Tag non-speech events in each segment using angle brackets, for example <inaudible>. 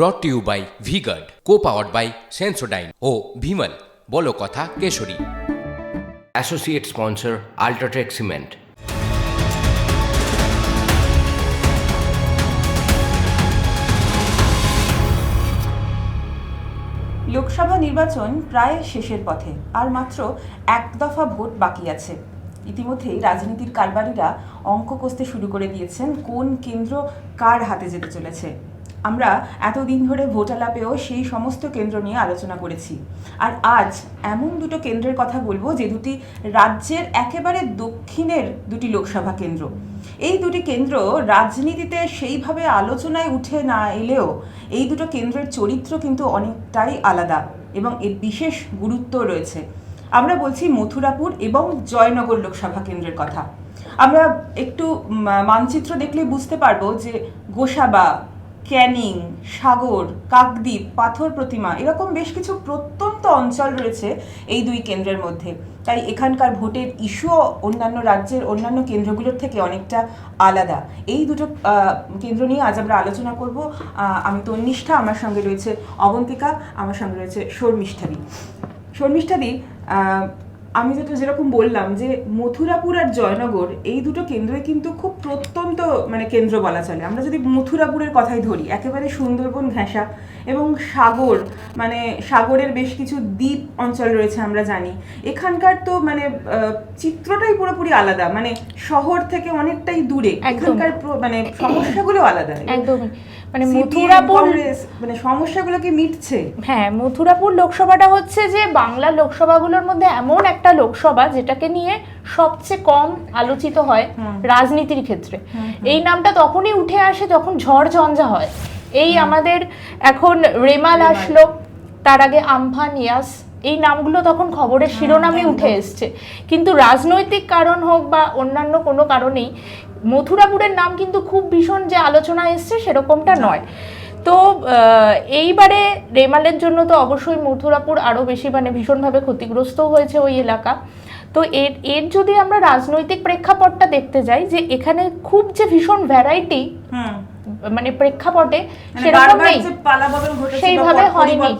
Brought to you by Vguard co powered by Sensodyne ও ভিমল বলো কথা Kesari. Associate sponsor UltraTech cement Lok Sabha নির্বাচন প্রায় শেষের পথে আর মাত্র এক দফা ভোট বাকি আছে। ইতিমধ্যেই রাজনীতির কারবারিরা অঙ্ক কষতে শুরু করে দিয়েছেন কোন কেন্দ্র কার হাতে যেতে চলেছে। আমরা এতদিন ধরে ভোট আলাপেও সেই সমস্ত কেন্দ্র নিয়ে আলোচনা করেছি। আর আজ এমন দুটো কেন্দ্রের কথা বলব যে দুটি রাজ্যের একেবারে দক্ষিণের দুটি লোকসভা কেন্দ্র। এই দুটি কেন্দ্র রাজনীতিতে সেইভাবে আলোচনায় উঠে না এলেও এই দুটো কেন্দ্রের চরিত্র কিন্তু অনেকটাই আলাদা এবং এর বিশেষ গুরুত্ব রয়েছে। আমরা বলছি মথুরাপুর এবং জয়নগর লোকসভা কেন্দ্রের কথা। আমরা একটু মানচিত্র দেখলে বুঝতে পারব যে গোসাবা ক্যানিং, সাগর, কাকদ্বীপ, পাথর প্রতিমা এরকম বেশ কিছু প্রত্যন্ত অঞ্চল রয়েছে এই দুই কেন্দ্রের মধ্যে। তাই এখানকার ভোটের ইস্যুও অন্যান্য রাজ্যের অন্যান্য কেন্দ্রগুলোর থেকে অনেকটা আলাদা। এই দুটো কেন্দ্র নিয়ে আজ আমরা আলোচনা করব। আমি তন্নিষ্ঠা, আমার সঙ্গে রয়েছে অবন্তিকা, আমার সঙ্গে রয়েছে শর্মিষ্ঠাদি। শর্মিষ্ঠাদি আমি যেটা যেরকম বললাম যে মথুরাপুর আর জয়নগর এই দুটো কেন্দ্রই কিন্তু খুব প্রত্যন্ত মানে কেন্দ্র বলা চলে। আমরা যদি মথুরাপুরের কথাই ধরি একেবারে সুন্দরবন ঘেঁষা এবং সাগর মানে সাগরের বেশ কিছু দ্বীপ অঞ্চল রয়েছে আমরা জানি। এখানকার তো মানে চিত্রটাই পুরোপুরি আলাদা। মানে শহর থেকে অনেকটাই দূরে। এখানকার মানে সমস্যাগুলো আলাদা। একদমই। মানে মথুরাপুর মানে সমস্যাগুলো কি মিটছে? হ্যাঁ মথুরাপুর লোকসভাটা হচ্ছে যে বাংলার লোকসভাগুলোর মধ্যে এমন একটা লোকসভা যেটাকে নিয়ে সবচেয়ে কম আলোচিত হয় রাজনীতির ক্ষেত্রে। এই নামটা তখনই উঠে আসে যখন ঝড় ঝঞ্ঝা হয়। এই আমাদের এখন রেমাল। আসলো তার আগে আমফান ইয়াস এই নামগুলো তখন খবরের শিরোনামে উঠে এসছে। কিন্তু রাজনৈতিক কারণ হোক বা অন্যান্য কোনো কারণেই মথুরাপুরের নাম কিন্তু খুব ভীষণ যে আলোচনা এসছে সেরকমটা নয়। তো এইবারে রেমালের জন্য তো অবশ্যই মথুরাপুর আরও বেশি মানে ভীষণভাবে ক্ষতিগ্রস্ত হয়েছে ওই এলাকা। তো এর এর যদি আমরা রাজনৈতিক প্রেক্ষাপটটা দেখতে যাই যে এখানে খুব যে ভীষণ ভ্যারাইটি মানে প্রেক্ষাপটে মানে সেরকম নেই। সেইভাবে হয়নি।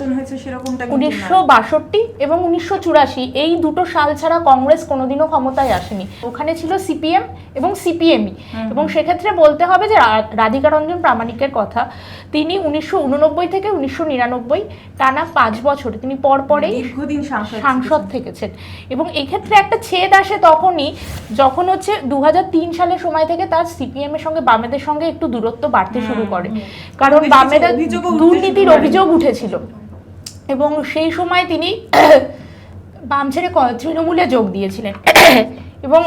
উনিশশো বাষট্টি এবং উনিশশো চুরাশি এই দুটো সাল ছাড়া কংগ্রেস কোনোদিনও ক্ষমতায় আসেনি। ওখানে ছিল সিপিএম এবং সিপিএমই। এবং সেক্ষেত্রে বলতে হবে যে রাধিকা রঞ্জন প্রামাণিকের কথা তিনি উনিশশো উননব্বই থেকে উনিশশো নিরানব্বই টানা পাঁচ বছর তিনি পরপরেই দীর্ঘদিন সাংসদ সাংসদ থেকেছেন। এবং এক্ষেত্রে একটা ছেদ আসে তখনই যখন হচ্ছে দু হাজার তিন সালের সময় থেকে তার সিপিএম এর সঙ্গে বামেদের সঙ্গে একটু দূরত্ব বাড়তে শুরু করে। কারণ বামেরা দুর্নীতির অভিযোগ উঠেছিল। এবং সেই সময় তিনি বাম ছেড়ে তৃণমূলে যোগ দিয়েছিলেন। এবং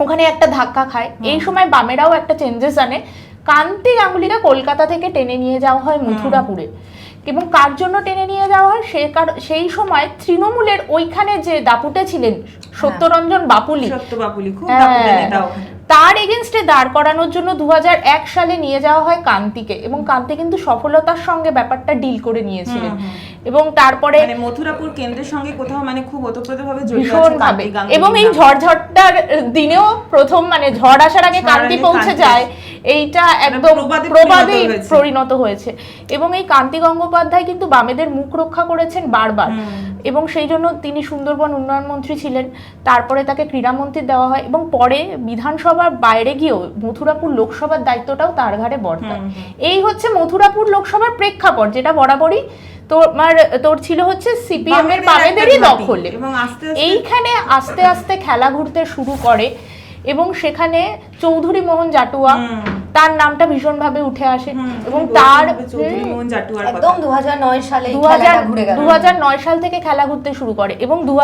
ওখানে একটা ধাক্কা খায়। এই সময় বামেরাও একটা চেঞ্জেস আনে। কান্তি গাঙ্গুলিরা কলকাতা থেকে টেনে নিয়ে যাওয়া হয় মথুরাপুরে। এবং কার জন্য টেনে নিয়ে যাওয়া হয়? সে কার- সেই সময় তৃণমূলের ওইখানে যে দাপুটে ছিলেন সত্যরঞ্জন বাপুলি। সত্যবাবুলি খুব তার এগেনস্টে দাঁড় করানোর জন্য দুহাজার এক সালে নিয়ে যাওয়া হয় কান্তিকে এবং কান্তি কিন্তু সফলতার সঙ্গে ব্যাপারটা ডিল করে নিয়েছিলেন। এবং তারপরে মানে মথুরাপুর কেন্দ্রের সঙ্গে কোথাও মানে খুব ওতপ্রোতভাবে জড়িত আছে ভীষণ ভাবে এবং এই। ঝড়ঝড়টার দিনেও প্রথম মানে ঝড় আসার আগে কান্তি পৌঁছে যায় এইটা একদম প্রবাদে পরিণত হয়েছে। এবং এই কান্তি গঙ্গোপাধ্যায় কিন্তু বামেদের মুখ রক্ষা করেছেন বারবার। এবং সেই জন্য তিনি সুন্দরবন উন্নয়ন মন্ত্রী ছিলেন তারপরে তাকে ক্রীড়ামন্ত্রী দেওয়া হয় এবং পরে বিধানসভার বাইরে গিয়েও মথুরাপুর লোকসভার দায়িত্বটাও তার ঘাড়ে বর্তায়। এই হচ্ছে মথুরাপুর লোকসভার প্রেক্ষাপট যেটা বরাবরই তোমার তোর ছিল হচ্ছে সিপিএম এর বামেদেরই দখলে আস্তে আস্তে এইখানে আস্তে আস্তে খেলা ঘুরতে শুরু করে এবং সেখানে চৌধুরী মোহন জাটুয়া। তার নামটা ভীষণভাবে উঠে আসে এবং তার একদম দু সালে দু ঘুরে সাল থেকে খেলা ঘুরতে শুরু করে এবং দু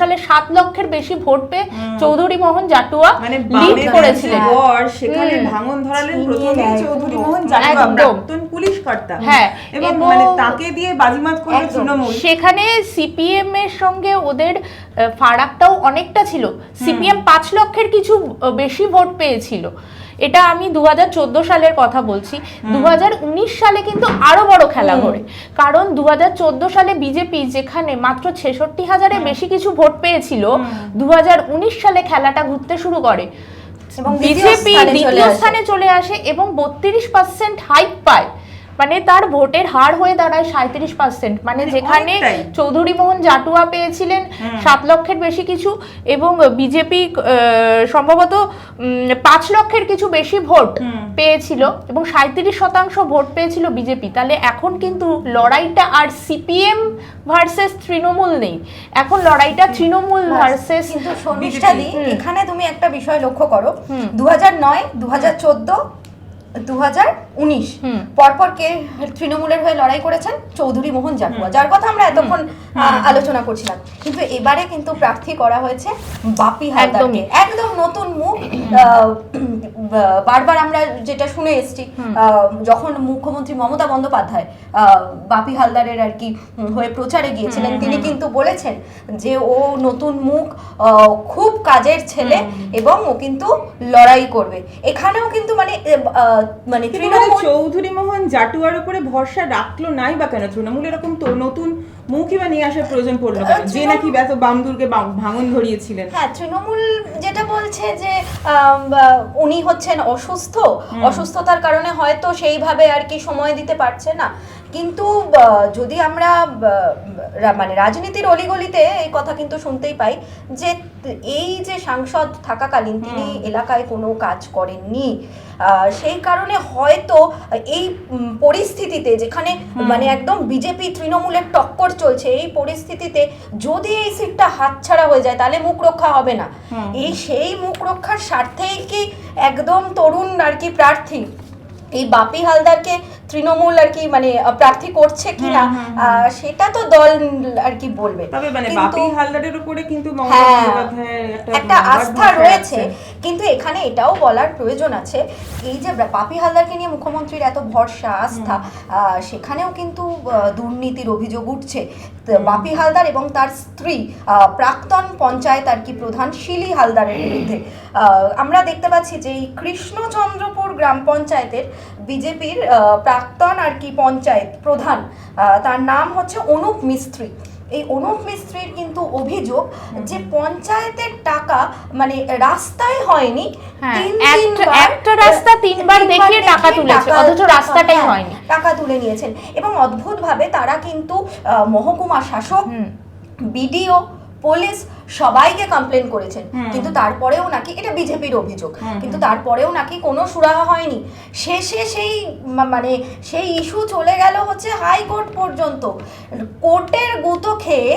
সালে সাত লক্ষের বেশি ভোট পেয়ে চৌধুরী মোহন জাটুয়া মানে লিড বামেদের করেছিলেন। সেখানে ভাঙন ধরালেন প্রথমে চৌধুরী মোহন জাটুয়া প্রাক্তন পুলিশ কর্তা হ্যাঁ, এবং মানে তাকে দিয়ে বাজিমাত একদম। তৃণমূল। সেখানে সিপিএম এর সঙ্গে ওদের ফারাকটাও অনেকটা ছিল। সিপিএম পাঁচ লক্ষের কিছু বেশি ভোট পেয়েছিল। এটা আমি দুহাজার চোদ্দ সালের কথা বলছি। দুহাজার উনিশ সালে কিন্তু আরও বড় খেলা ঘরে। কারণ দু হাজার চোদ্দ সালে বিজেপি যেখানে মাত্র ছেষট্টি হাজারে বেশি কিছু ভোট পেয়েছিল দু হাজার উনিশ সালে খেলাটা ঘুরতে শুরু করে। এবং বিজেপি দ্বিতীয় স্থানে চলে আসে এবং বত্রিশ পার্সেন্ট হাইপ পায়। মানে তার ভোটের হার হয়ে দাঁড়ায় সাঁত্রিশ পার্সেন্ট। মানে মানে যেখানে চৌধুরী মোহন জাটুয়া পেয়েছিলেন সাত লক্ষের বেশি কিছু এবং বিজেপি সম্ভবত পাঁচ লক্ষের কিছু বেশি ভোট পেয়েছিল এবং সাঁত্রিশ শতাংশ ভোট পেয়েছিল বিজেপি। তাহলে এখন কিন্তু লড়াইটা আর সিপিএম ভার্সেস তৃণমূল নেই। এখন লড়াইটা তৃণমূল ভার্সেস কিন্তু এখানে তুমি একটা বিষয় লক্ষ্য করো। দু হাজার নয় দু হাজার চোদ্দ দু হাজার উনিশ পরপর কে তৃণমূলের হয়ে লড়াই করেছেন? চৌধুরী মোহন জাটুয়া যার কথা আমরা এতক্ষণ আলোচনা করছিলাম। কিন্তু এবারে কিন্তু প্রার্থী করা হয়েছে বাপি হালদারকে। একদম নতুন মুখ বারবার আমরা যেটা শুনে এসেছি যখন মুখ্যমন্ত্রী মমতা বন্দ্যোপাধ্যায় আহ, বাপি হালদারের আর কি হয়ে প্রচারে গিয়েছিলেন তিনি কিন্তু বলেছেন যে ও নতুন মুখ আহ, খুব কাজের ছেলে এবং ও কিন্তু লড়াই করবে। এখানেও কিন্তু মানে মানে তৃণমূল চৌধুরী মোহন জাটুয়ার উপরে ভরসা রাখল নাই বা কেন? তৃণমূল এরকম তো নতুন মুখই বা নিয়ে আসার প্রয়োজন পড়ল যে নাকি এত বামদুরকে ভাঙন ধরিয়েছিলেন। হ্যাঁ তৃণমূল যেটা বলছে যে উনি হচ্ছেন অসুস্থ। অসুস্থতার কারণে হয়তো সেইভাবে আর কি সময় দিতে পারছে না। কিন্তু যদি আমরা মানে রাজনীতির অলিগলিতে এই কথা কিন্তু শুনতেই পাই যে এই যে সাংসদ থাকাকালীন তিনি এলাকায় কোনো কাজ করেননি সেই কারণে হয়তো এই পরিস্থিতিতে যেখানে মানে একদম বিজেপি তৃণমূলের টক্কর চলছে এই পরিস্থিতিতে যদি এই সিটটা হাতছাড়া হয়ে যায় তাহলে মুখ রক্ষা হবে না। এই সেই মুখ রক্ষার স্বার্থেই কি একদম তরুণ আর কি প্রার্থী? এই বাপি হালদারকে তৃণমূল আর কি মানে প্রার্থী করছে কিনা সেটা তো দল আর কি বলবে। মানে কিন্তু- হালদারের উপরে কিন্তু মমতা হ্যাঁ, একটা আস্থা রয়েছে। কিন্তু এখানে এটাও বলার প্রয়োজন আছে। এই যে পাপি হালদারকে নিয়ে মুখ্যমন্ত্রীর এত ভরসা আস্থা সেখানেও কিন্তু দুর্নীতির অভিযোগ উঠছে। বাপি হালদার এবং তার স্ত্রী আহ, প্রাক্তন পঞ্চায়েত আর কি প্রধান শিলি হালদারের বিরুদ্ধে। আহ, আমরা দেখতে পাচ্ছি যে এই কৃষ্ণচন্দ্রপুর গ্রাম পঞ্চায়েতের বিজেপির প্রাক্তন আর কি পঞ্চায়েত প্রধান তার নাম হচ্ছে অনুপ মিস্ত্রি। এই অনুপ মিস্ত্রির কিন্তু অভিযোগ যে পঞ্চায়েতের টাকা মানে রাস্তায় হয়নি হ্যাঁ, একটা- রাস্তা তিনবার দেখিয়ে টাকা তুলেছে, অথচ রাস্তাটাই হ্যাঁ, হয়নি। টাকা তুলে নিয়েছেন। এবং অদ্ভুতভাবে তারা কিন্তু মহকুমা শাসক বিডিও পুলিশ সবাইকে কমপ্লেন করেছেন। কিন্তু তারপরেও নাকি এটা বিজেপির অভিযোগ কিন্তু তারপরেও নাকি কোনো সুরাহা হয়নি। শেষে সেই মানে সেই ইস্যু চলে গেল হচ্ছে হাইকোর্ট পর্যন্ত। কোর্টের গুতো খেয়ে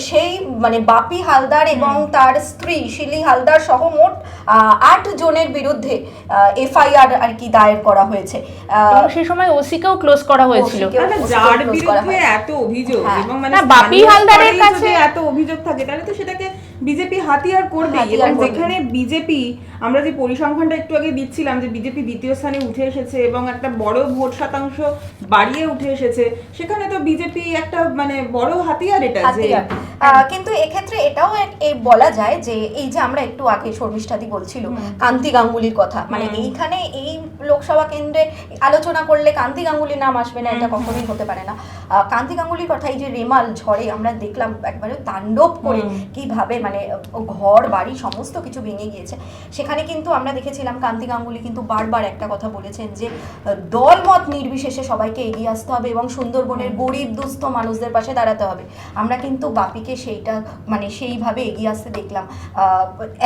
সেই মানে বাপি হালদার এবং তার স্ত্রী শিলি হালদার সহ মোট আহ, আট জনের বিরুদ্ধে এফআইআর আর কি দায়ের করা হয়েছে। সেই সময় ওসিকেও ক্লোজ করা হয়েছিল। OC কেও না, না, post যার বিরুদ্ধে এত অভিযোগ হ্যাঁ। এবং মানে বাপি হালদারের কাছে- এত অভিযোগ থাকে তাহলে তো সেটাকে বিজেপি হাতিয়ার করবে এবং করবে। যেখানে বিজেপি আমরা যে পরিসংখ্যানটা একটু আগে দিচ্ছিলাম যে বিজেপি দ্বিতীয় স্থানে উঠে এসেছে এবং একটা বড় ভোট শতাংশ বাড়িয়ে উঠে এসেছে সেখানে তো বিজেপি একটা মানে বড় হাতিয়ার এটা যে কিন্তু এক্ষেত্রে এটাও বলা যায় যে এই যে আমরা একটু আগে শর্মিষ্ঠাদি বলছিল কান্তি গাঙ্গুলির কথা মানে এইখানে এই লোকসভা কেন্দ্রে আলোচনা করলে কান্তি গাঙ্গুলির নাম আসবে না এটা কখনোই হতে পারে না। কান্তি গাঙ্গুলির কথা এই যে রেমাল ঝড়ে আমরা দেখলাম একবারে তাণ্ডব করে কীভাবে মানে ঘর বাড়ি সমস্ত কিছু ভেঙে গিয়েছে। সেখানে কিন্তু আমরা দেখেছিলাম কান্তি গাঙ্গুলি কিন্তু বারবার একটা কথা বলেছেন যে আহ, দলমত নির্বিশেষে সবাইকে এগিয়ে আসতে হবে এবং সুন্দরবনের গরিব দুস্থ মানুষদের পাশে দাঁড়াতে হবে। আমরা কিন্তু বাপিকে সেইটা মানে সেইভাবে এগিয়ে আসতে দেখলাম।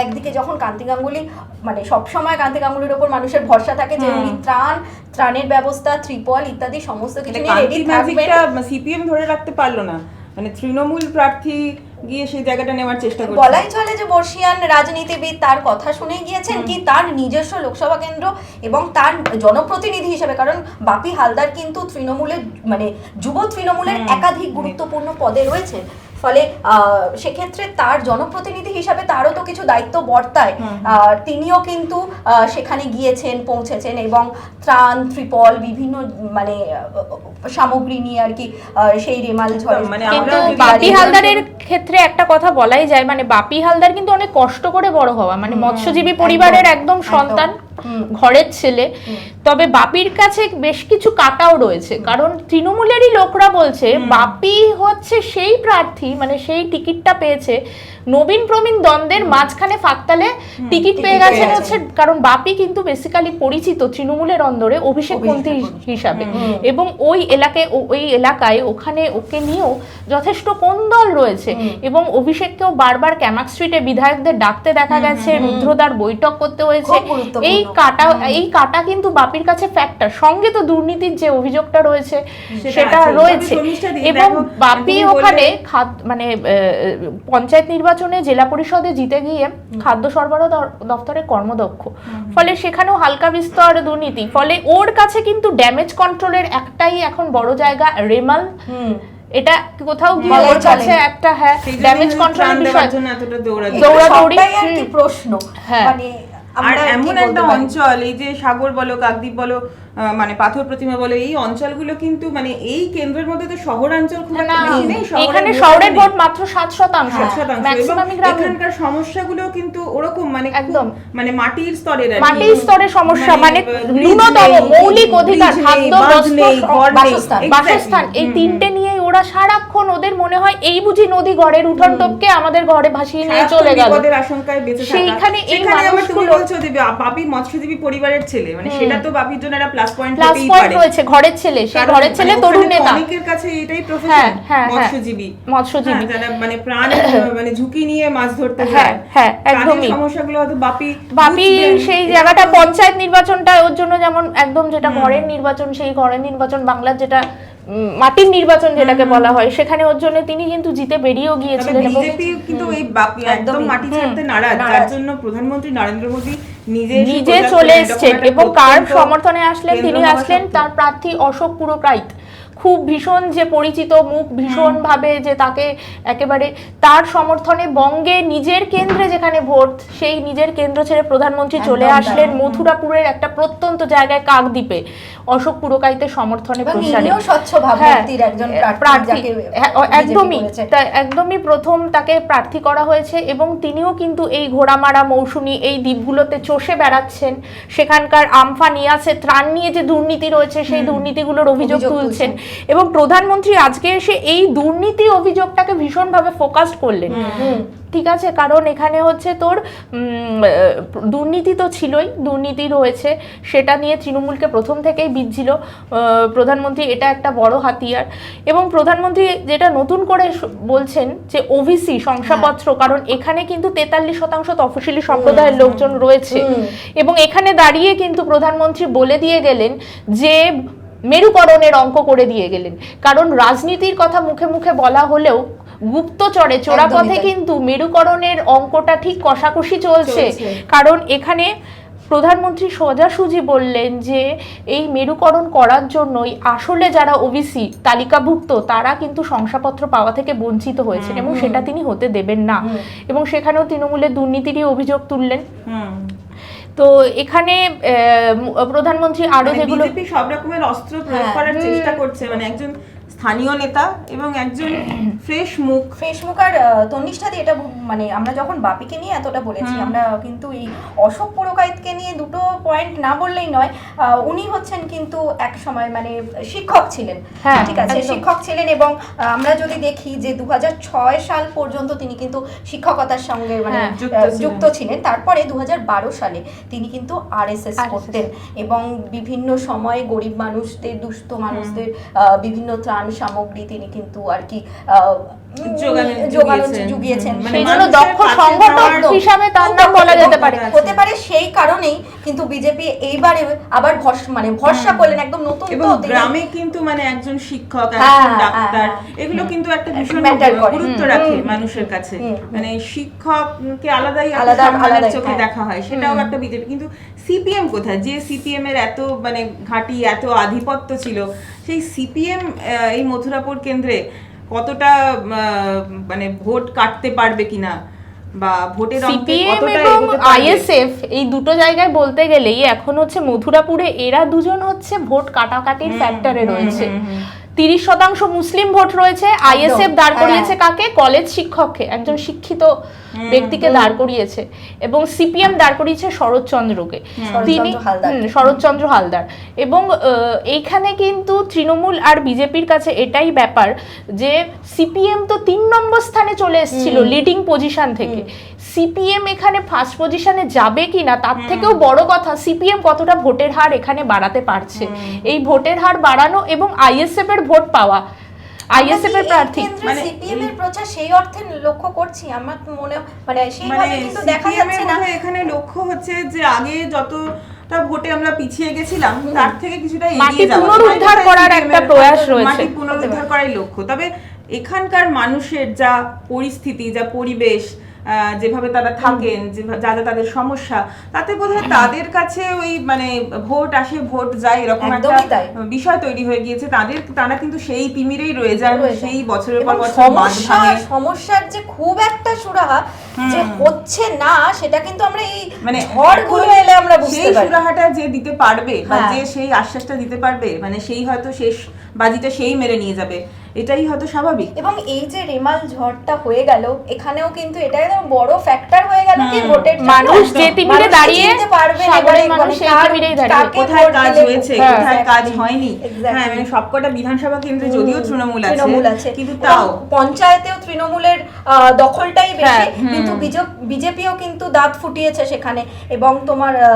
একদিকে যখন কান্তি গাঙ্গুলি মানে সবসময় কান্তি গাঙ্গুলির ওপর মানুষের ভরসা থাকে যে উনি ত্রাণ ত্রাণের ব্যবস্থা ত্রিপল ইত্যাদি সমস্ত কিছু মানে ম্যাজিকটা সিপিএম ধরে রাখতে পারল না। মানে তৃণমূল প্রার্থী গিয়ে সেই জায়গাটা নেওয়ার চেষ্টা করছে। বলাই চলে যে বর্ষিয়ান রাজনীতিবিদ তার কথা শুনে গিয়েছেন কি তার নিজস্ব লোকসভা কেন্দ্র এবং তার জনপ্রতিনিধি হিসেবে কারণ বাপি হালদার কিন্তু তৃণমূলের মানে যুব তৃণমূলের একাধিক গুরুত্বপূর্ণ পদে রয়েছে। ফলে আহ, সেক্ষেত্রে তার জনপ্রতিনিধি হিসাবে তারও তো কিছু দায়িত্ব বর্তায়। তিনিও কিন্তু আহ, সেখানে গিয়েছেন পৌঁছেছেন এবং ত্রাণ ত্রিপল বিভিন্ন মানে সামগ্রী নিয়ে আর কি আহ, সেই রেমাল ঝড়ে মানে কিন্তু বাপি হালদারের ক্ষেত্রে একটা কথা বলাই যায় মানে বাপি হালদার কিন্তু অনেক কষ্ট করে বড় হওয়া মানে মৎস্যজীবী পরিবারের একদম। সন্তান। ঘরের ছেলে তবে বাপির কাছে বেশ কিছু কাটাও রয়েছে। কারণ তৃণমূলেরই লোকরা বলছে বাপি হচ্ছে সেই প্রার্থী মানে সেই টিকিটটা পেয়েছে। নবীন প্রবীণ দ্বন্দ্বের মাঝখানে ফাঁকতালে টিকিট পেয়ে গেছেন হচ্ছে কারণ বাপি কিন্তু বেসিক্যালি পরিচিত তৃণমূলের অন্দরে অভিষেক পন্থী হিসাবে। এবং ওই এলাকায় ওই এলাকায় ওখানে ওকে নিয়েও যথেষ্ট কোন্দল রয়েছে। এবং অভিষেককেও বারবার ক্যামাক স্ট্রিটে বিধায়কদের ডাকতে দেখা গেছে রুদ্রদার বৈঠক করতে হয়েছে। এই কাটা এই কাটা কিন্তু বাপির কাছে ফ্যাক্টর সঙ্গে তো দুর্নীতির যে অভিযোগটা রয়েছে সেটা রয়েছে। এবং বাপি ওখানে মানে পঞ্চায়েত নির্বাচনে জেলা পরিষদে জিতে গিয়ে খাদ্য সরবরাহ দপ্তরে কর্মদক্ষ। ফলে সেখানেও হালকা বিস্তর দুর্নীতি। ফলে ওর কাছে কিন্তু ড্যামেজ কন্ট্রোলের একটাই এখন বড় জায়গা রেমাল। হুম। এটা কোথাও গিয়ে ওর কাছে একটা হ্যাঁ ড্যামেজ কন্ট্রোলের বিষয়। দৌড়াদৌড়ি। প্রশ্ন। হ্যাঁ। মানে আর এমন একটা অঞ্চল এই যে সাগর বলো কাকদ্বীপ বলো মানে পাথর প্রতিমা বলো এই অঞ্চলগুলো কিন্তু মানে এই কেন্দ্রের মধ্যে তো শহরাঞ্চল খুব একটা বেশি নেই এখানে শহরের ভোট মাত্র সাত শতাংশ সাত শতাংশ এখানকার সমস্যাগুলো কিন্তু ওরকম মানে একদম। মানে মাটির স্তরের আর মাটির স্তরে সমস্যা মানে মানে, ন্যূনতম মৌলিক অধিকার খাদ্য বস্ত্র। বাসস্থান। বাসস্থান এই তিনটে ওরা সারাক্ষণ ওদের মনে হয় এই বুঝি নদী ঘরের উঠন টপকে আমাদের ঘরে ভাসিয়ে নিয়ে চলে গেল। বিপদের আশঙ্কায় বেঁচে থাকা। সেইখানে এই মানুষগুলো- বলছো যে বা- বাপি মৎস্যজীবী পরিবারের ছেলে। মানে সেটা তো বাপির জন্য একটা প্লাস পয়েন্ট প্লাস পয়েন্ট রয়েছে ঘরের ছেলে কারণ ঘরের ছেলে মানে তরুণ নেতা। অনেকের কাছে এটাই হ্যাঁ, প্রফেশন হ্যাঁ, হ্যাঁ। মৎস্যজীবী। মৎস্যজীবী। হ্যাঁ, যারা মানে প্রাণ মানে ঝুঁকি নিয়ে মাছ ধরতে হ্যাঁ, যায়। হ্যাঁ, একদমই। সমস্যাগুলো হয়তো বাপি বাপি সেই জায়গাটা পঞ্চায়েত নির্বাচনটা ওর জন্য যেমন একদম যেটা ঘরের নির্বাচন সেই ঘরের নির্বাচন বাংলার যেটা মাটির নির্বাচন যেটাকে বলা হয় সেখানে ওর জন্য তিনি কিন্তু জিতে বেরিয়েও গিয়েছিলেন বিজেপি কিন্তু এই বাপি একদম। মাটি ছাড়তে নারাজ তার যার জন্য প্রধানমন্ত্রী নরেন্দ্র মোদী নিজে নিজে চলে এসেছেন এসছেন এবং কার সমর্থনে আসলেন তিনি আসলেন তার প্রার্থী অশোক পুরকাইত। খুব ভীষণ যে পরিচিত মুখ ভীষণ ভাবে যে তাকে একেবারে তার সমর্থনে বঙ্গে নিজের কেন্দ্রে যেখানে ভোট সেই নিজের কেন্দ্র ছেড়ে প্রধানমন্ত্রী চলে আসলেন মথুরাপুরের একটা প্রত্যন্ত জায়গায় কাকদ্বীপে। অশোক পুরকাইতের সমর্থনে স্বচ্ছ হ্যাঁ, ভাবমূর্তির একজন প্রার্থী প্রার্থী। যাকে হ্যাঁ, একদমই একদমই প্রথম তাকে প্রার্থী করা হয়েছে এবং তিনিও কিন্তু এই ঘোড়ামারা মৌসুমী এই দ্বীপগুলোতে চষে বেড়াচ্ছেন। সেখানকার আমফান ইয়াসে ত্রাণ নিয়ে যে দুর্নীতি রয়েছে সেই দুর্নীতিগুলোর অভিযোগ অভিযোগ তুলছেন। এবং প্রধানমন্ত্রী আজকে এসে এই দুর্নীতি অভিযোগটাকে ভীষণভাবে ফোকাসড করলেন। ঠিক আছে কারণ এখানে হচ্ছে তোর দুর্নীতি তো ছিলই দুর্নীতি রয়েছে। সেটা নিয়ে তৃণমূলকে প্রথম থেকেই বিচ্ছিল প্রধানমন্ত্রী এটা একটা বড় হাতিয়ার। এবং প্রধানমন্ত্রী যেটা নতুন করে বলছেন যে ওভিসি শংসাপত্র কারণ এখানে কিন্তু তেতাল্লিশ শতাংশ তফসিলি সম্প্রদায়ের লোকজন রয়েছে। এবং এখানে দাঁড়িয়ে কিন্তু প্রধানমন্ত্রী বলে দিয়ে গেলেন যে মেরুকরণের অঙ্ক করে দিয়ে গেলেন কারণ রাজনীতির কথা মুখে মুখে বলা হলেও গুপ্তচরে চোরাপথে একদমই তাই। কিন্তু মেরুকরণের অঙ্কটা ঠিক কষাকষি চলছে। কারণ এখানে প্রধানমন্ত্রী সোজাসুজি বললেন যে এই মেরুকরণ করার জন্যই আসলে যারা ওবিসি তালিকাভুক্ত তারা কিন্তু শংসাপত্র পাওয়া থেকে বঞ্চিত হয়েছেন এবং সেটা তিনি হতে দেবেন না এবং সেখানেও তৃণমূলের দুর্নীতিরই অভিযোগ তুললেন। তো এখানে আহ, প্রধানমন্ত্রী আরও যেগুলো সব রকমের অস্ত্র প্রয়োগ হ্যাঁ। করার চেষ্টা করছে মানে একজন স্থানীয় নেতা এবং একজন <clears throat> ফ্রেশ মুখ। ফ্রেশ মুখ আর তন্নিষ্ঠাদি এটা মানে আমরা যখন বাপিকে নিয়ে এতটা বলেছি আমরা কিন্তু এই অশোক পুরকাইতকে নিয়ে দুটো পয়েন্ট না বললেই নয় উনি হচ্ছেন কিন্তু এক সময় মানে শিক্ষক ছিলেন। হ্যাঁ, ঠিক আছে? শিক্ষক ছিলেন এবং আমরা যদি দেখি যে দু হাজার ছয় সাল পর্যন্ত তিনি কিন্তু শিক্ষকতার সঙ্গে মানে হ্যাঁ, যুক্ত ছিলেন। তারপরে দু হাজার বারো সালে তিনি কিন্তু আরএসএস করতেন এবং বিভিন্ন সময়ে গরিব মানুষদের দুস্থ মানুষদের বিভিন্ন ত্রাণ সামগ্রী তিনি কিন্তু আর কি আহ, উম, যোগানো- যোগানো জুগিয়েছেন। জুগিয়েছেন। হুম, সেই জন্য মানুষের দক্ষ সংগঠক হিসাবে তার নাম বলা যেতে পারে। হতে পারে। সেই কারণেই কিন্তু বিজেপি এইবারে আবার ভরসা মানে ভরসা করলেন একদম নতুন তো গ্রামে কিন্তু মানে একজন শিক্ষক হ্যাঁ, একজন হ্যাঁ, ডাক্তার হ্যাঁ। এগুলো কিন্তু একটা ভীষণ গুরুত্ব রাখে মানুষের কাছে। মানে শিক্ষককে আলাদাই আলাদা- চোখে হ্যাঁ। দেখা হয় সেটাও একটা বিজেপি। কিন্তু সিপিএম কোথায়? যে সিপিএম এর এত মানে ঘাঁটি এত আধিপত্য ছিল সেই সিপিএম এই মথুরাপুর কেন্দ্রে কতটা মানে ভোট কাটতে পারবে কিনা? বা ভোটের সিপিএম এবং আইএসএফ এই দুটো জায়গায় বলতে গেলেই এখন হচ্ছে মথুরাপুরে এরা দুজন হচ্ছে ভোট কাটাকাটির ফ্যাক্টরে রয়েছে। তিরিশ শতাংশ মুসলিম ভোট রয়েছে। আইএসএফ দাঁড় করিয়েছে কাকে? কলেজ শিক্ষককে। একজন শিক্ষিত ব্যক্তিকে দাঁড় করিয়েছে। এবং সিপিএম দাঁড় করিয়েছে শরৎচন্দ্রকে তিনি শরৎচন্দ্র হালদার। হুম, শরৎচন্দ্র হালদার। এবং এইখানে কিন্তু তৃণমূল আর বিজেপির কাছে এটাই ব্যাপার যে সিপিএম তো তিন নম্বর স্থানে চলে এসেছিল লিডিং পজিশন থেকে। সিপিএম এখানে ফার্স্ট পজিশনে যাবে কিনা তার থেকেও বড় কথা সিপিএম কতটা ভোটের হার এখানে বাড়াতে পারছে? এই ভোটের হার বাড়ানো এবং আইএসএফ এর ভোট পাওয়া আইএসএফ এর প্রার্থী। মানে সিপিএম এর প্রচার সেই অর্থে লক্ষ্য করছি? আমার মনে মানে মানে সেইভাবে কিন্তু দেখা যাচ্ছে না। এখানে লক্ষ্য হচ্ছে যে আগে যতটা ভোটে আমরা পিছিয়ে গেছিলাম তার থেকে কিছুটা এগিয়ে যাওয়া। পুনরুদ্ধার মানে করার একটা প্রয়াস রয়েছে। মাটি পুনরুদ্ধার করাই লক্ষ্য। তবে এখানকার মানুষের যা পরিস্থিতি যা পরিবেশ যেভাবে তারা থাকেন যা যা তাদের সমস্যা তাতে বোধহয় তাদের কাছে ওই মানে ভোট আসে ভোট যায় এরকম একটা বিষয় তৈরি হয়ে গিয়েছে। তাদের তারা কিন্তু সেই তিমিরেই রয়ে রয়েছে। সেই বছরের পর বছর সমস্যার যে খুব একটা সুরাহা যে হচ্ছে না সেটা কিন্তু আমরা এই মানে ঝড়গুলো এলে আমরা বুঝতে সেই সুরাহাটা যে দিতে পারবে বা হ্যাঁ। যে সেই আশ্বাসটা দিতে পারবে মানে সেই হয়তো শেষ বাজিটা সেই মেরে নিয়ে যাবে। এটাই হয়তো স্বাভাবিক। এবং এই যে রেমাল ঝড়টা হয়ে গেল এখানেও কিন্তু এটা একদম বড় ফ্যাক্টর হয়ে গেল কি ভোটের জন্য। মানুষ যে তিমিরে দাঁড়িয়ে, পারবে না সাধারণ মানুষ সেই তিমিরেই দাঁড়িয়ে। কোথায় কাজ হয়েছে হ্যাঁ, কোথায় কাজ হয়নি। হ্যাঁ মানে সবকটা বিধানসভা কেন্দ্রে যদিও তৃণমূল আছে তৃণমূল আছে। কিন্তু তাও। পঞ্চায়েতেও তৃণমূলের আহ, দখলটাই বেশি। হ্যাঁ, কিন্তু বিজেপিও কিন্তু দাঁত ফুটিয়েছে সেখানে। এবং তোমার আহ,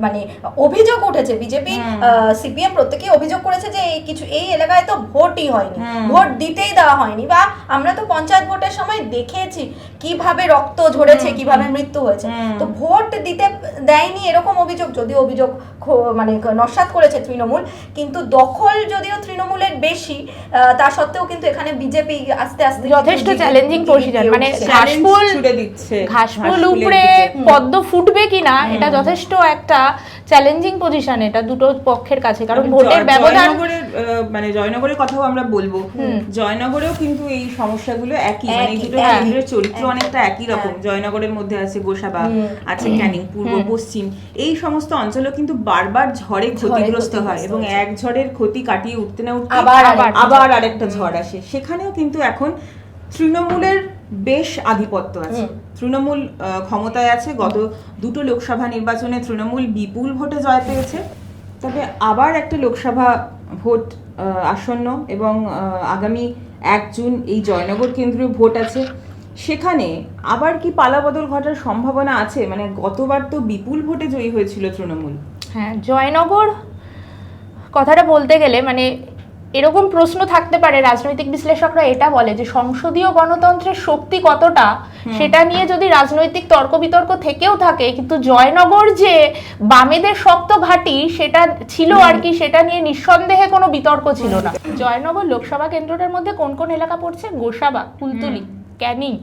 মানে অভিযোগ উঠেছে। বিজেপি সিপিএম প্রত্যেকেই অভিযোগ করেছে যে এই কিছু এই এলাকায় তো ভোটই হয়নি। ভোট দিতেই দেওয়া হয়নি বা আমরা তো পঞ্চায়েত ভোটের সময় দেখেছি কীভাবে রক্ত ঝরেছে কীভাবে মৃত্যু হয়েছে। তো ভোট দিতে দেয়নি এরকম অভিযোগ যদিও অভিযোগ মানে নস্বাত করেছে তৃণমূল কিন্তু দখল যদিও তৃণমূলের বেশি তা সত্ত্বেও কিন্তু এখানে বিজেপি আস্তে আস্তে যথেষ্ট চ্যালেঞ্জিং পজিশন মানে ঘাসফুল ঘাসফুল উপরে পদ্ম ফুটবে কিনা এটা যথেষ্ট একটা চ্যালেঞ্জিং পজিশন এটা দুটো পক্ষের কাছে। কারণ ভোটের জয়- ব্যবধান মানে জয়নগরের কথাও আমরা বলব। জয়নগরেও কিন্তু এই সমস্যাগুলো একই মানে দুটো হ্যাঁ। কেন্দ্রের চরিত্র অনেকটা একই রকম। জয়নগরের মধ্যে আছে গোসাবা আছে ক্যানিং পূর্ব পশ্চিম। এই সমস্ত অঞ্চলও কিন্তু বারবার ঝড়ে ক্ষতিগ্রস্ত হয় এবং এক ঝড়ের ক্ষতি কাটিয়ে উঠতে না উঠতে আবার আরেকটা ঝড় আসে। সেখানেও কিন্তু এখন তৃণমূলের বেশ আধিপত্য আছে। তৃণমূল ক্ষমতায় আছে। গত দুটো লোকসভা নির্বাচনে তৃণমূল বিপুল ভোটে জয় পেয়েছে। তবে আবার একটা লোকসভা ভোট আসন্ন এবং আগামী এক জুন এই জয়নগর কেন্দ্রীয় ভোট আছে। সেখানে আবার কি পালাবদল ঘটার সম্ভাবনা আছে? মানে গতবার তো বিপুল ভোটে জয়ী হয়েছিল তৃণমূল। হ্যাঁ জয়নগর কথাটা বলতে গেলে মানে এরকম প্রশ্ন থাকতে পারে রাজনৈতিক বিশ্লেষকরা এটা বলে যে সংসদীয় গণতন্ত্রের শক্তি কতটা সেটা নিয়ে যদি রাজনৈতিক তর্ক বিতর্ক থেকেও থাকে কিন্তু জয়নগর যে বামেদের শক্ত ঘাঁটি সেটা ছিল আর কি সেটা নিয়ে নিঃসন্দেহে কোনো বিতর্ক ছিল না। জয়নগর লোকসভা কেন্দ্রটার মধ্যে কোন কোন এলাকা পড়ছে? গোসাবা কুলতুলি ক্যানিং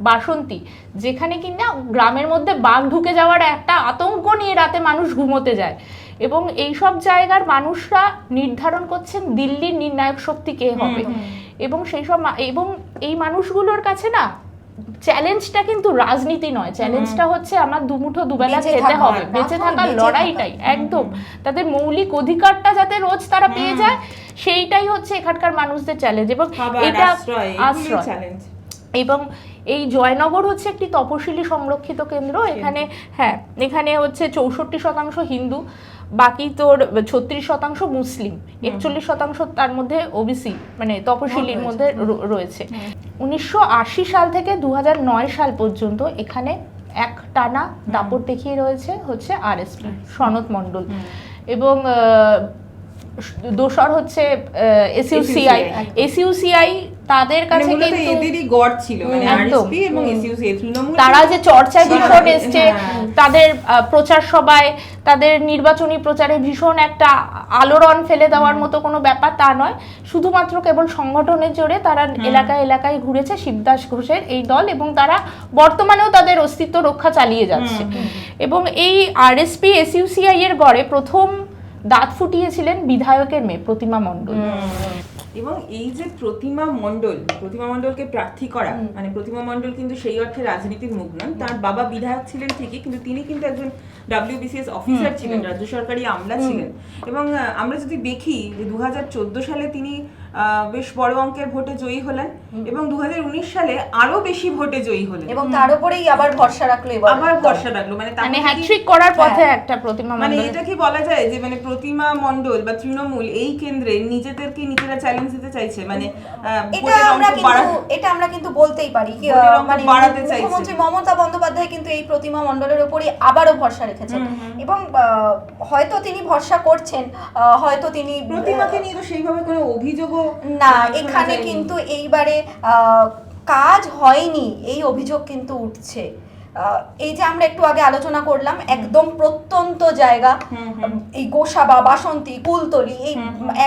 বাসন্তী যেখানে কিনা গ্রামের মধ্যে বাঘ ঢুকে যাওয়ার একটা আতঙ্ক নিয়ে রাতে মানুষ ঘুমোতে যায়। এবং এই সব জায়গার মানুষরা নির্ধারণ করছেন দিল্লির নির্ণায়ক শক্তি কে হবে। এবং সেই সব এবং এই মানুষগুলোর কাছে না চ্যালেঞ্জটা কিন্তু রাজনীতি নয়। চ্যালেঞ্জটা হচ্ছে আমার দুমুঠো দুবেলা খেতে হবে বেঁচে থাকার লড়াইটাই একদম। তাদের মৌলিক অধিকারটা যাতে রোজ তারা পেয়ে যায় সেইটাই হচ্ছে এখানকার মানুষদের চ্যালেঞ্জ। এবং এটা আশ্রয় এবং এই জয়নগর হচ্ছে একটি তপশিলি সংরক্ষিত কেন্দ্র। এখানে হ্যাঁ এখানে হচ্ছে চৌষট্টি শতাংশ হিন্দু। বাকি তোর ছত্রিশ শতাংশ মুসলিম একচল্লিশ শতাংশ তার মধ্যে ওবিসি মানে তপশিলির মধ্যে র- রয়েছে। উনিশশো আশি সাল থেকে দু হাজার নয় সাল পর্যন্ত এখানে এক টানা দাপট দেখিয়ে রয়েছে হচ্ছে আর এস পি সনদ মণ্ডল। এবং দোসর হচ্ছে এসইউসিআই এসইউসিআই তাদের মানে কাছে মূলত কিন্তু এদেরই গড় ছিল মানে। আরএসপি এবং এসইউসি তৃণমূল তারা যে চর্চায় ভীষণ এসছে হ্যাঁ। তাদের প্রচার সভায় তাদের নির্বাচনী প্রচারে ভীষণ একটা আলোড়ন ফেলে দেওয়ার মতো কোনো ব্যাপার তা নয়। শুধুমাত্র কেবল সংগঠনের জোরে তারা এলাকায় এলাকায় ঘুরেছে শিবদাস ঘোষের এই দল এবং তারা বর্তমানেও তাদের অস্তিত্ব রক্ষা চালিয়ে যাচ্ছে। এবং এই আরএসপি এসইউসিআই এর গড়ে প্রথম দাঁত ফুটিয়েছিলেন বিধায়কের মেয়ে প্রতিমা মণ্ডল। এবং এই যে প্রতিমা মণ্ডল প্রতিমা মণ্ডলকে প্রার্থী করা মানে প্রতিমা মণ্ডল কিন্তু সেই অর্থে রাজনীতির মুখ নন তার বাবা বিধায়ক ছিলেন ঠিকই কিন্তু তিনি কিন্তু একজন ডাব্লিউবিসিএস অফিসার ছিলেন রাজ্য সরকারি আমলা ছিলেন। এবং আমরা যদি দেখি যে দু হাজার চোদ্দ সালে তিনি বেশ বড় অঙ্কের ভোটে জয়ী হলেন এবং দু হাজার উনিশ সালে আরও বেশি ভোটে জয়ী হলেন। এবং তার উপরেই আবার ভরসা রাখল এবার। আবার ভরসা রাখল মানে মানে হ্যাট্রিক করার পথে হ্যাঁ। একটা প্রতিমা মানে এটা কি বলা যায় যে মানে প্রতিমা মণ্ডল বা তৃণমূল এই কেন্দ্রে নিজেদেরকে নিজেরা চ্যালেঞ্জ দিতে চাইছে? মানে এটা আমরা কিন্তু এটা আমরা কিন্তু বলতেই পারি মানে বাড়াতে চাইছে। মুখ্যমন্ত্রী মমতা বন্দ্যোপাধ্যায় কিন্তু এই প্রতিমা মণ্ডলের উপরই আবারও ভরসা রেখেছেন। এবং আহ, হয়তো তিনি ভরসা করছেন আহ, হয়তো তিনি প্রতিমাকে নিয়ে তো সেইভাবে কোনো অভিযোগও না এখানে কিন্তু এইবারে আহ, কাজ হয়নি এই অভিযোগ কিন্তু উঠছে। এই যে আমরা একটু আগে আলোচনা করলাম একদম প্রত্যন্ত জায়গা এই গোসাবা বাসন্তী কুলতলি এই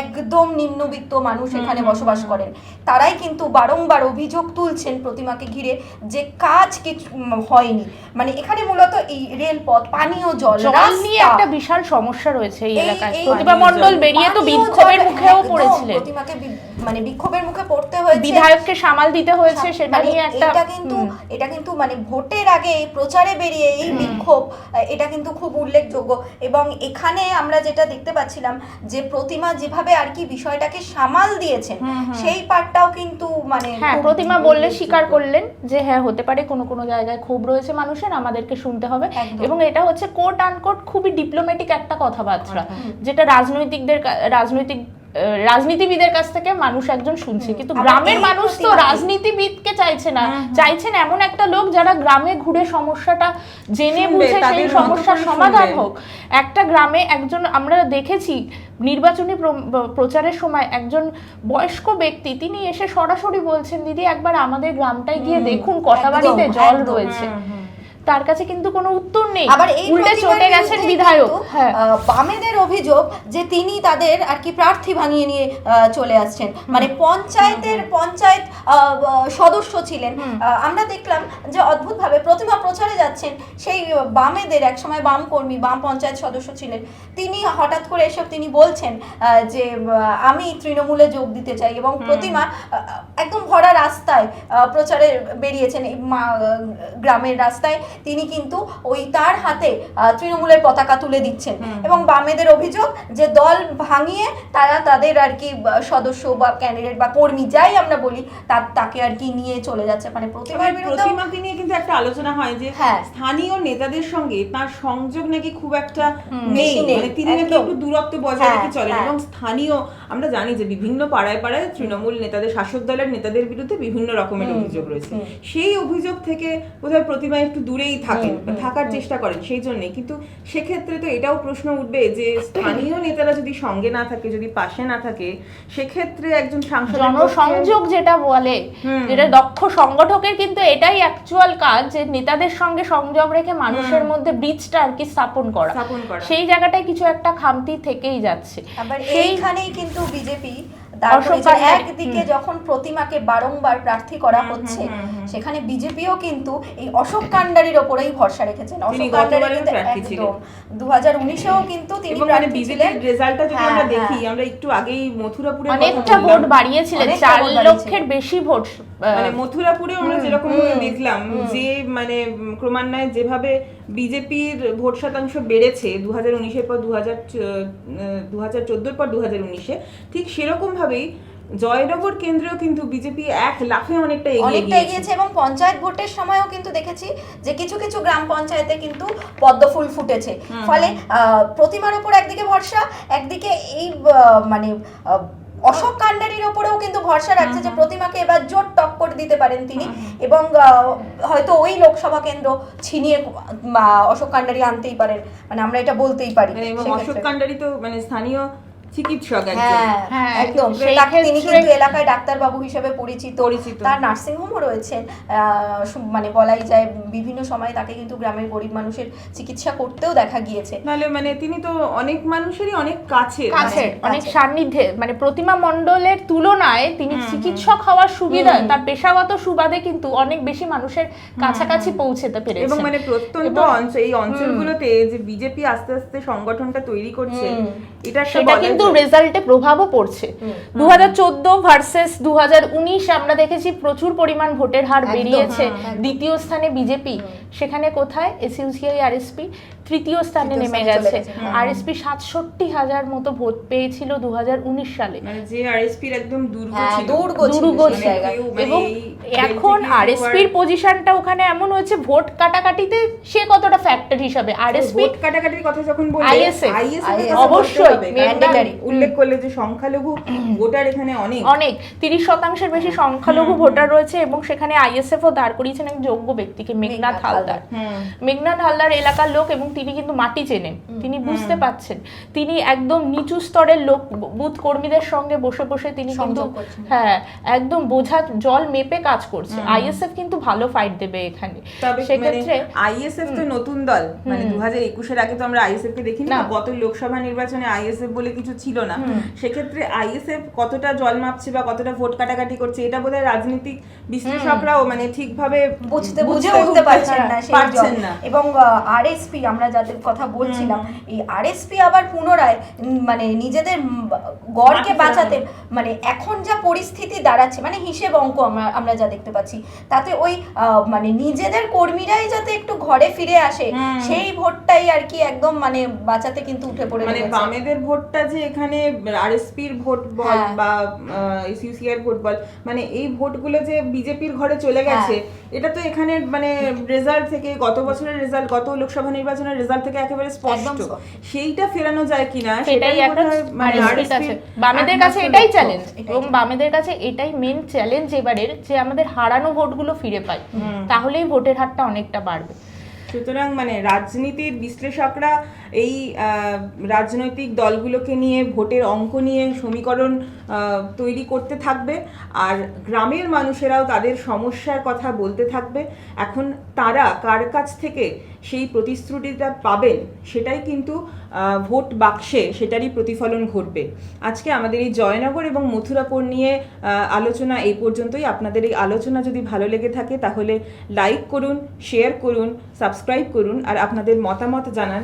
একদম নিম্নবিত্ত মানুষ এখানে বসবাস করেন। তারাই কিন্তু বারংবার অভিযোগ তুলছেন প্রতিমাকে ঘিরে যে কাজ কিছু হয়নি। মানে এখানে মূলত এই রেলপথ পানীয় জল নিয়ে একটা বিশাল সমস্যা রয়েছে এই এলাকায়। প্রতিমা মণ্ডল বেরিয়ে তো বিক্ষোভের মুখেও পড়েছিলেন। প্রতিমাকে মানে বিক্ষোভের মুখে পড়তে হয়েছে। বিধায়ককে সামাল দিতে হয়েছে সেটা মানে নিয়ে একটা এটা কিন্তু এটা কিন্তু মানে ভোটের আগে এই প্রচারে বেরিয়ে এই বিক্ষোভ এটা কিন্তু খুব উল্লেখযোগ্য। এবং এখানে আমরা যেটা দেখতে পাচ্ছিলাম যে প্রতিমা যেভাবে আর কি বিষয়টাকে সামাল দিয়েছেন সেই পার্টটাও কিন্তু মানে হ্যাঁ প্রতিমা বললে স্বীকার করলেন যে হ্যাঁ হতে পারে কোনো কোনো জায়গায় ক্ষোভ রয়েছে মানুষের আমাদেরকে শুনতে হবে। এবং এটা হচ্ছে কোট আনকোট খুবই ডিপ্লোম্যাটিক একটা কথাবার্তা যেটা রাজনৈতিকদের রাজনৈতিক রাজনীতিবিদের কাছ থেকে মানুষ একজন শুনছে। কিন্তু গ্রামের মানুষ তো রাজনীতিবিদকে চাইছে না। চাইছেন এমন একটা লোক যারা গ্রামে ঘুরে সমস্যাটা জেনে বুঝে সেই সমস্যার সমাধান হোক। একটা গ্রামে একজন আমরা দেখেছি নির্বাচনী প্রচারের সময় একজন বয়স্ক ব্যক্তি তিনি এসে সরাসরি বলছেন দিদি একবার আমাদের গ্রামটায় গিয়ে দেখুন কটাবাড়িতে জল রয়েছে। তার কাছে কিন্তু কোনো উত্তর নেই। আবার এই উল্টে চটে গেছেন বিধায়ক। হ্যাঁ। বামেদের অভিযোগ যে তিনি তাদের আর কি প্রার্থী ভাঙিয়ে নিয়ে চলে আসছেন। মানে পঞ্চায়েতের পঞ্চায়েত সদস্য ছিলেন। আমরা দেখলাম যে অদ্ভুতভাবে প্রতিমা প্রচারে যাচ্ছেন সেই বামেদের একসময় বাম কর্মী বাম পঞ্চায়েত সদস্য ছিলেন। তিনি হঠাৎ করে এসব তিনি বলছেন যে আমি তৃণমূলে যোগ দিতে চাই এবং প্রতিমা একদম ভরা রাস্তায় প্রচারে বেরিয়েছেন গ্রামের রাস্তায়। তিনি কিন্তু ওই তার হাতে তৃণমূলের পতাকা তুলে দিচ্ছেন। এবং বামেদের অভিযোগ যে দল ভাঙিয়ে তারা তাদের আর কি সদস্য বা ক্যান্ডিডেট বা কর্মী যাই আমরা বলি তার তাকে আর কি নিয়ে চলে যাচ্ছে। মানে প্রতিমার বিরুদ্ধে প্রতিমাকে নিয়ে কিন্তু একটা আলোচনা হয় যে হ্যাঁ। স্থানীয় নেতাদের সঙ্গে তার সংযোগ নাকি খুব একটা নেই। মানে তিনি নাকি একটু দূরত্ব বজায় রেখে হ্যাঁ, চলেন। হ্যাঁ। এবং স্থানীয় আমরা জানি যে বিভিন্ন পাড়ায় পাড়ায় তৃণমূল নেতাদের শাসক দলের নেতাদের বিরুদ্ধে বিভিন্ন রকমের অভিযোগ রয়েছে। সেই অভিযোগ থেকে বোধহয় প্রতিমা একটু দূরেই থাকেন থাকার চেষ্টা করেন সেই জন্যই। কিন্তু সেক্ষেত্রে তো এটাও প্রশ্ন উঠবে যে স্থানীয় নেতারা যদি সঙ্গে না থাকে যদি পাশে না থাকে সেক্ষেত্রে একজন সাংসদ জনসংযোগ যেটা বলে যেটা দক্ষ সংগঠকের কিন্তু এটাই অ্যাকচুয়াল কাজ যে নেতাদের সঙ্গে সংযোগ রেখে মানুষের মধ্যে ব্রিজটা আর কি স্থাপন করা। স্থাপন করা। সেই জায়গাটায় কিছু একটা খামতি থেকেই যাচ্ছে। আবার এইখানেই কিন্তু বিজেপি একদিকে যখন প্রতিমাকে বারংবার প্রার্থী করা হচ্ছে সেখানে বিজেপিও কিন্তু এই অশোক কান্ডারির ওপরেই ভরসা রেখেছেন। অশোক কান্ডারি কিন্তু একদম। দু হাজার উনিশেও কিন্তু তিনি মানে প্রার্থী বিজেপির ছিলেন। রেজাল্টটা যদি হ্যাঁ, আমরা হ্যাঁ। দেখি আমরা একটু আগেই মথুরাপুরে অনেকটা ভোট বাড়িয়েছিলেন চার লক্ষের বেশি ভোট মানে মথুরাপুরে আমরা যেরকম দেখলাম যে মানে ক্রমান্বয়ে যেভাবে বিজেপির ভোট শতাংশ বেড়েছে দু হাজার উনিশের পর দু হাজার দু হাজার চোদ্দোর পর দু হাজার উনিশে ঠিক সেরকম ভাবেই জয়নগর কেন্দ্রেও কিন্তু বিজেপি এক লাফে অনেকটা এগিয়ে অনেকটা এগিয়েছে এবং পঞ্চায়েত ভোটের সময়ও কিন্তু দেখেছি যে কিছু কিছু গ্রাম পঞ্চায়েতে কিন্তু পদ্মফুল ফুটেছে। ফলে আহ, প্রতিমার উপর একদিকে ভরসা একদিকে এই মানে অশোক কান্ডারির কিন্তু ভরসা রাখছে যে প্রতিমাকে এবার জোট টক্কর দিতে পারেন তিনি। এবং আহ, হয়তো ওই লোকসভা কেন্দ্র ছিনিয়ে অশোক কান্ডারি আনতেই পারেন। মানে আমরা এটা বলতেই পারি মানে অশোক কান্ডারি তো মানে স্থানীয় চিকিৎসক হ্যাঁ হ্যাঁ, একদম। তিনি কিন্তু এলাকায় ডাক্তারবাবু হিসেবে পরিচিত। তার নার্সিংহোমও রয়েছেন মানে বলাই যায় বিভিন্ন সময় তাকে কিন্তু গ্রামের গরিব মানুষের চিকিৎসা করতেও দেখা গিয়েছে। নাহলে মানে তিনি তো অনেক মানুষেরই অনেক কাছে অনেক সান্নিধ্যে। মানে প্রতিমা মণ্ডলের তুলনায় তিনি চিকিৎসক হওয়ার সুবিধা তার পেশাগত সুবাদে কিন্তু অনেক বেশি মানুষের কাছাকাছি পৌঁছতে পেরেছে। এবং মানে প্রত্যন্ত অঞ্চল এই অঞ্চলগুলোতে যে বিজেপি আস্তে আস্তে সংগঠনটা তৈরি করছে এটা সেটা কিন্তু। রেজাল্টে প্রভাবও পড়ছে। দু হাজার চোদ্দ ভার্সেস দু হাজার উনিশ আমরা দেখেছি প্রচুর পরিমাণ ভোটের হার বেরিয়েছে। দ্বিতীয় স্থানে বিজেপি সেখানে কোথায়? এসইউসিআই আরএসপি তৃতীয় স্থানে নেমে গেছে। হ্যাঁ। আরএসপি সাতষট্টি হাজার মতো ভোট পেয়েছিল দু হাজার উনিশ সালে। মানে যে আরএসপির একদম দুর্গ হ্যাঁ, মানে এবং এখন আরএসপির পজিশনটা ওখানে এমন হয়েছে ভোট কাটাকাটিতে সে কতটা ফ্যাক্টর হিসাবে? আরএসপি ভোট কাটাকাটির কথা যখন বলতে অবশ্যই। উল্লেখ করলে যে সংখ্যালঘু <clears throat> ভোটার এখানে অনেক। অনেক তিরিশ শতাংশের বেশি সংখ্যালঘু ভোটার রয়েছে এবং সেখানে আইএসএফ ও দাঁড় করিয়েছেন এক যোগ্য ব্যক্তিকে মেঘনাথ মেঘনাথ হালদার। হুম। মেঘনাথ হালদার এলাকার লোক এবং তিনি কিন্তু মাটি চেনেন। তিনি বুঝতে পাচ্ছেন। তিনি একদম নিচু স্তরের লোক বুথ কর্মীদের সঙ্গে বসে বসে তিনি কিন্তু হ্যাঁ একদম বোঝা জল মেপে কাজ করছে। আইএসএফ কিন্তু ভালো ফাইট দেবে এখানে। মানে সেক্ষেত্রে আইএসএফ তো নতুন দল। মানে দু হাজার একুশের আগে তো আমরা আইএসএফ কে দেখিনি না। গত লোকসভা নির্বাচনে আইএসএফ বলে কিছু ছিল না। সেক্ষেত্রে আইএসএফ কতটা জল মাপছে বা কতটা ভোট কাটাকাটি করছে এটা বোধহয় রাজনৈতিক বিশ্লেষকরাও মানে ঠিকভাবে বুঝতে বুঝে উঠতে পারছেন। না এবং আরএসপি আমরা যাদের কথা বলছিলাম এই আরএসপি আবার পুনরায় মানে নিজেদের গড়কে বাঁচাতে মানে এখন যা পরিস্থিতি দাঁড়াচ্ছে মানে হিসেব অঙ্ক আমরা আমরা যা দেখতে পাচ্ছি তাতে ওই মানে নিজেদের কর্মীরাই যাতে একটু ঘরে ফিরে আসে সেই ভোটটাই আর কি একদম মানে বাঁচাতে কিন্তু উঠে পড়ে মানে। বামেদের ভোটটা যে এখানে আরএসপির ভোট বল হ্যাঁ। বা এসইউসিআর ভোট বল মানে এই ভোটগুলো যে বিজেপির ঘরে চলে গেছে হ্যাঁ। এটা তো এখানে মানে রেজাল্ট থেকে গত বছরের রেজাল্ট গত লোকসভা নির্বাচনের রেজাল্ট থেকে একেবারে স্পষ্ট। সেইটা ফেরানো যায় কিনা সেটাই একটা মানে র বামেদের কাছে এটাই চ্যালেঞ্জ এবং বামেদের কাছে এটাই মেন চ্যালেঞ্জ এবারের যে আমাদের হারানো ভোটগুলো ফিরে পাই তাহলেই ভোটের হারটা অনেকটা বাড়বে। সুতরাং মানে রাজনীতির বিশ্লেষকরা এই রাজনৈতিক দলগুলোকে নিয়ে ভোটের অঙ্ক নিয়ে সমীকরণ তৈরি করতে থাকবে। আর গ্রামের মানুষেরাও তাদের সমস্যার কথা বলতে থাকবে। এখন তারা কার কাছ থেকে সেই প্রতিশ্রুতিটা পাবেন সেটাই কিন্তু ভোট বাক্সে সেটারই প্রতিফলন ঘটবে। আজকে আমাদের এই জয়নগর এবং মথুরাপুর নিয়ে আলোচনা এই পর্যন্তই। আপনাদের এই আলোচনা যদি ভালো লেগে থাকে তাহলে লাইক করুন, শেয়ার করুন, সাবস্ক্রাইব করুন, আর আপনাদের মতামত জানান